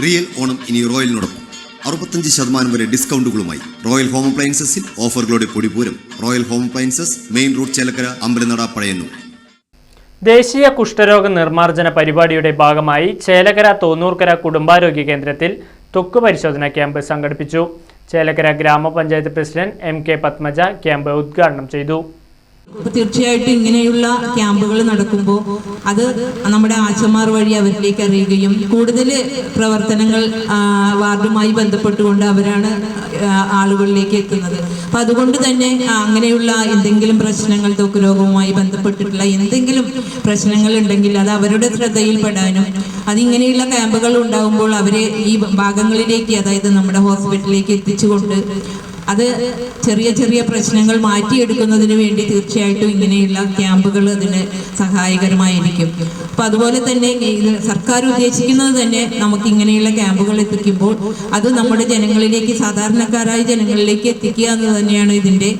Real Onam ഇനി റോയലിനോടൊപ്പം. അറുപത്തഞ്ച് ശതമാനം വരെ ഡിസ്കൗണ്ടുകളുമായി റോയൽ ഹോം അപ്ലയൻസസിൽ ഓഫറുകളുടെ പൊടിപൂരം royal home appliances main road Chelakkara Ambalanada Pazhayannur. ദേശീയ കുഷ്ഠരോഗ നിർമ്മാർജന പരിപാടിയുടെ ഭാഗമായി ചേലക്കര തോന്നൂർക്കര കുടുംബാരോഗ്യ കേന്ദ്രത്തിൽ ത്വക്ക് പരിശോധന ക്യാമ്പ് സംഘടിപ്പിച്ചു. Chelakkara grama panchayat president M K Padmaja camp ഉദ്ഘാടനം ചെയ്തു. തീർച്ചയായിട്ടും ഇങ്ങനെയുള്ള ക്യാമ്പുകൾ നടക്കുമ്പോൾ അത് നമ്മുടെ ആശമാർ വഴി അവരിലേക്ക് അറിയുകയും കൂടുതൽ പ്രവർത്തനങ്ങൾ വാർഡുമായി ബന്ധപ്പെട്ടുകൊണ്ട് അവരാണ് ആളുകളിലേക്ക് എത്തുന്നത്. അപ്പൊ അതുകൊണ്ട് തന്നെ അങ്ങനെയുള്ള എന്തെങ്കിലും പ്രശ്നങ്ങൾ ത്വക്ക് രോഗവുമായി ബന്ധപ്പെട്ടിട്ടുള്ള എന്തെങ്കിലും പ്രശ്നങ്ങൾ ഉണ്ടെങ്കിൽ അത് അവരുടെ ശ്രദ്ധയിൽപ്പെടാനും അതിങ്ങനെയുള്ള ക്യാമ്പുകൾ ഉണ്ടാകുമ്പോൾ അവരെ ഈ ഭാഗങ്ങളിലേക്ക് അതായത് നമ്മുടെ ഹോസ്പിറ്റലിലേക്ക് എത്തിച്ചുകൊണ്ട് അത് ചെറിയ ചെറിയ പ്രശ്നങ്ങൾ മാറ്റിയെടുക്കുന്നതിന് വേണ്ടി തീർച്ചയായിട്ടും ഇങ്ങനെയുള്ള ക്യാമ്പുകൾ അതിന് സഹായകരമായിരിക്കും. അപ്പൊ അതുപോലെ തന്നെ ഇത് സർക്കാർ ഉദ്ദേശിക്കുന്നത് തന്നെ നമുക്ക് ഇങ്ങനെയുള്ള ക്യാമ്പുകൾ എത്തിക്കുമ്പോൾ അത് നമ്മുടെ ജനങ്ങളിലേക്ക് സാധാരണക്കാരായ ജനങ്ങളിലേക്ക് എത്തിക്കുക എന്ന് തന്നെയാണ് ഇതിന്റെ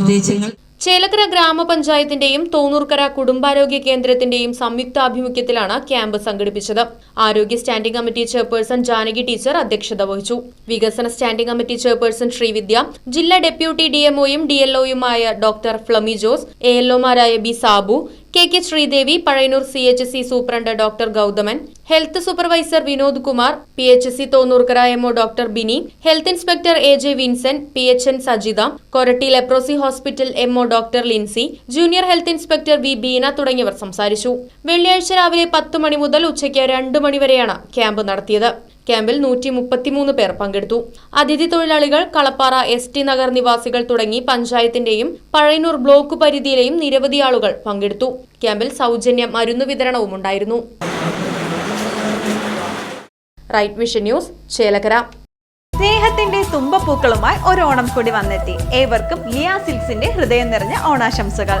ഉദ്ദേശങ്ങൾ. ചേലക്കര ഗ്രാമപഞ്ചായത്തിന്റെയും തോന്നൂർക്കര കുടുംബാരോഗ്യ കേന്ദ്രത്തിന്റെയും സംയുക്താഭിമുഖ്യത്തിലാണ് ക്യാമ്പ് സംഘടിപ്പിച്ചത്. ആരോഗ്യ standing committee chairperson Janaki teacher അധ്യക്ഷത വഹിച്ചു. വികസന സ്റ്റാൻഡിംഗ് കമ്മിറ്റി ചെയർപേഴ്സൺ ശ്രീവിദ്യ ജില്ലാ ഡെപ്യൂട്ടി ഡിഎംഒയും ഡിഎൽഒയുമായ doctor ഫ്ലമി Jose A എൽഒമാരായ B Sabu K K Sreedevi Pazhayannur C H C superintendent doctor Gauthaman health supervisor Vinod Kumar P H C Thonnurkkara MO doctor Bini health inspector A J Vincent P H N Sajitha Koratty leprosy hospital MO doctor Lincy junior health inspector V Beena തുടങ്ങിയവർ സംസാരിച്ചു. വെള്ളിയാഴ്ച രാവിലെ പത്ത് മണി മുതൽ ഉച്ചയ്ക്ക് രണ്ട് മണിവരെയാണ് camp നടത്തിയത്. ക്യാമ്പിൽ നൂറ്റി മുപ്പത്തിമൂന്ന് പേർ പങ്കെടുത്തു. അതിഥി തൊഴിലാളികൾ കളപ്പാറ എസ് ടി നഗർ നിവാസികൾ തുടങ്ങി പഞ്ചായത്തിന്റെയും പഴയന്നൂർ ബ്ലോക്ക് പരിധിയിലെയും നിരവധി ആളുകൾ പങ്കെടുത്തു. ക്യാമ്പിൽ സൗജന്യ മരുന്ന് വിതരണവും ഉണ്ടായിരുന്നു. റൈറ്റ് വിഷൻ ന്യൂസ് ചേലകര സ്നേഹത്തിന്റെ തുമ്പപ്പൂക്കളുമായി ഒരു ഓണം കൂടി വന്നെത്തി. ഏവർക്കും ലിയാ സിൽസിന്റെ ഹൃദയം നിറഞ്ഞ ഓണാശംസകൾ.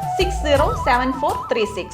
six zero seven four three six